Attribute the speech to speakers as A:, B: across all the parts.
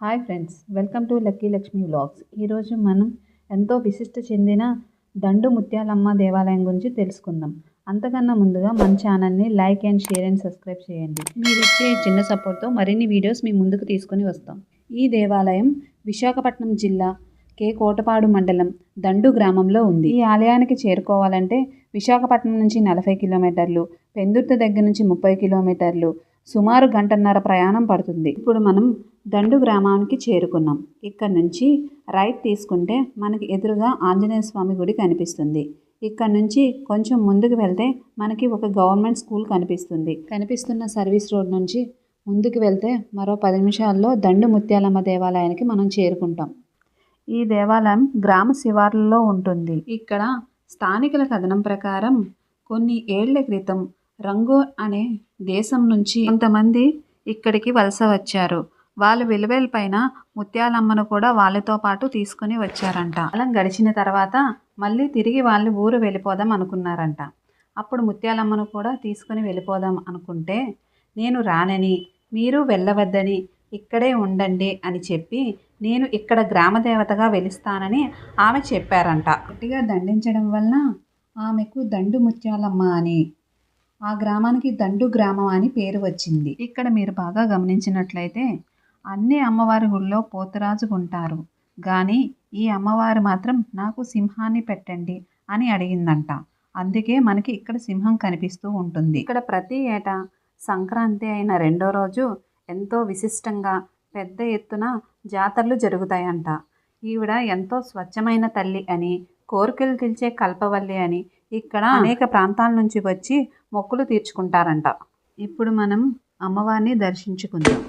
A: Hi friends welcome to Lucky Lakshmi vlogs. ఈరోజు మనం ఎంతో విశిష్ట చెందిన దండు ముత్యాలమ్మ దేవాలయం గురించి తెలుసుకుందాం. అంతకన్నా ముందుగా మన ఛానల్ని like and share and subscribe చేయండి. మీరు ఇచ్చే చిన్న సపోర్ట్తో మరిన్ని వీడియోస్ మీ ముందుకు తీసుకొని వస్తాం. ఈ దేవాలయం విశాఖపట్నం జిల్లా కే. కోటపాడు మండలం దండు గ్రామంలో ఉంది. ఈ ఆలయానికి చేరుకోవాలంటే విశాఖపట్నం నుంచి నలభై కిలోమీటర్లు పెందుర్తి దగ్గర నుంచి ముప్పై కిలోమీటర్లు సుమారు గంటన్నర ప్రయాణం పడుతుంది. ఇప్పుడు మనం దండు గ్రామానికి చేరుకున్నాం. ఇక్కడ నుంచి రైట్ తీసుకుంటే మనకి ఎదురుగా ఆంజనేయ స్వామి గుడి కనిపిస్తుంది. ఇక్కడ నుంచి కొంచెం ముందుకు వెళ్తే మనకి ఒక గవర్నమెంట్ స్కూల్ కనిపిస్తుంది. కనిపిస్తున్న సర్వీస్ రోడ్ నుంచి ముందుకు వెళ్తే మరో పది నిమిషాల్లో దండు ముత్యాలమ్మ దేవాలయానికి మనం చేరుకుంటాం. ఈ దేవాలయం గ్రామ శివార్లలో ఉంటుంది. ఇక్కడ స్థానికుల కథనం ప్రకారం కొన్ని ఏళ్ళ క్రితం రంగు అనే దేశం నుంచి కొంతమంది ఇక్కడికి వలస వచ్చారు. వాళ్ళ విలువల పైన ముత్యాలమ్మను కూడా వాళ్ళతో పాటు తీసుకుని వచ్చారంట. అలా గడిచిన తర్వాత మళ్ళీ తిరిగి వాళ్ళు ఊరు వెళ్ళిపోదాం అనుకున్నారంట. అప్పుడు ముత్యాలమ్మను కూడా తీసుకుని వెళ్ళిపోదాం అనుకుంటే నేను రానని మీరు వెళ్ళవద్దని ఇక్కడే ఉండండి అని చెప్పి నేను ఇక్కడ గ్రామదేవతగా వెలుస్తానని ఆమె చెప్పారంట. గట్టిగా దండించడం వలన ఆమెకు దండు ముత్యాలమ్మ అని ఆ గ్రామానికి దండు గ్రామం అని పేరు వచ్చింది. ఇక్కడ మీరు బాగా గమనించినట్లయితే అన్ని అమ్మవారి గుళ్ళో పోతురాజు ఉంటారు. కానీ ఈ అమ్మవారు మాత్రం నాకు సింహాన్ని పెట్టండి అని అడిగిందంట. అందుకే మనకి ఇక్కడ సింహం కనిపిస్తూ ఉంటుంది. ఇక్కడ ప్రతి ఏటా సంక్రాంతి అయిన రెండో రోజు ఎంతో విశిష్టంగా పెద్ద ఎత్తున జాతరలు జరుగుతాయంట. ఈవిడ ఎంతో స్వచ్ఛమైన తల్లి అని కోరికలు తీర్చే కల్పవల్లి అని ఇక్కడ అనేక ప్రాంతాల నుంచి వచ్చి మొక్కులు తీర్చుకుంటారంట. ఇప్పుడు మనం అమ్మవారిని దర్శించుకుందాం.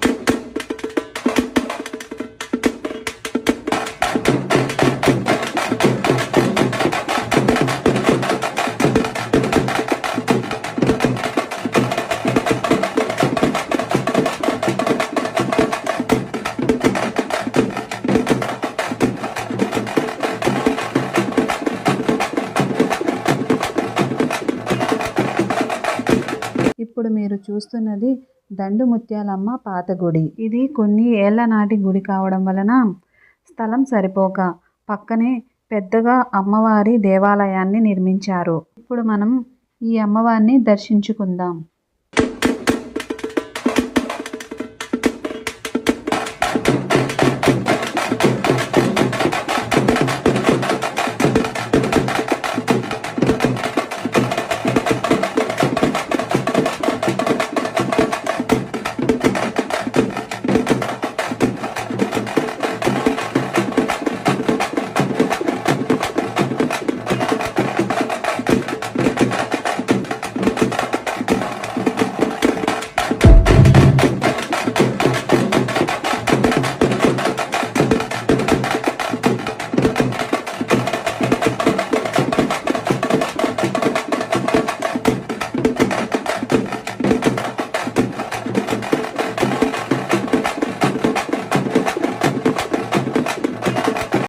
A: ఇప్పుడు మీరు చూస్తున్నది దండు ముత్యాలమ్మ పాత గుడి ఇది కొన్ని ఏళ్ళ నాటి గుడి కావడం వలన స్థలం సరిపోక పక్కనే పెద్దగా అమ్మవారి దేవాలయాన్ని నిర్మించారు. ఇప్పుడు మనం ఈ అమ్మవారిని దర్శించుకుందాం.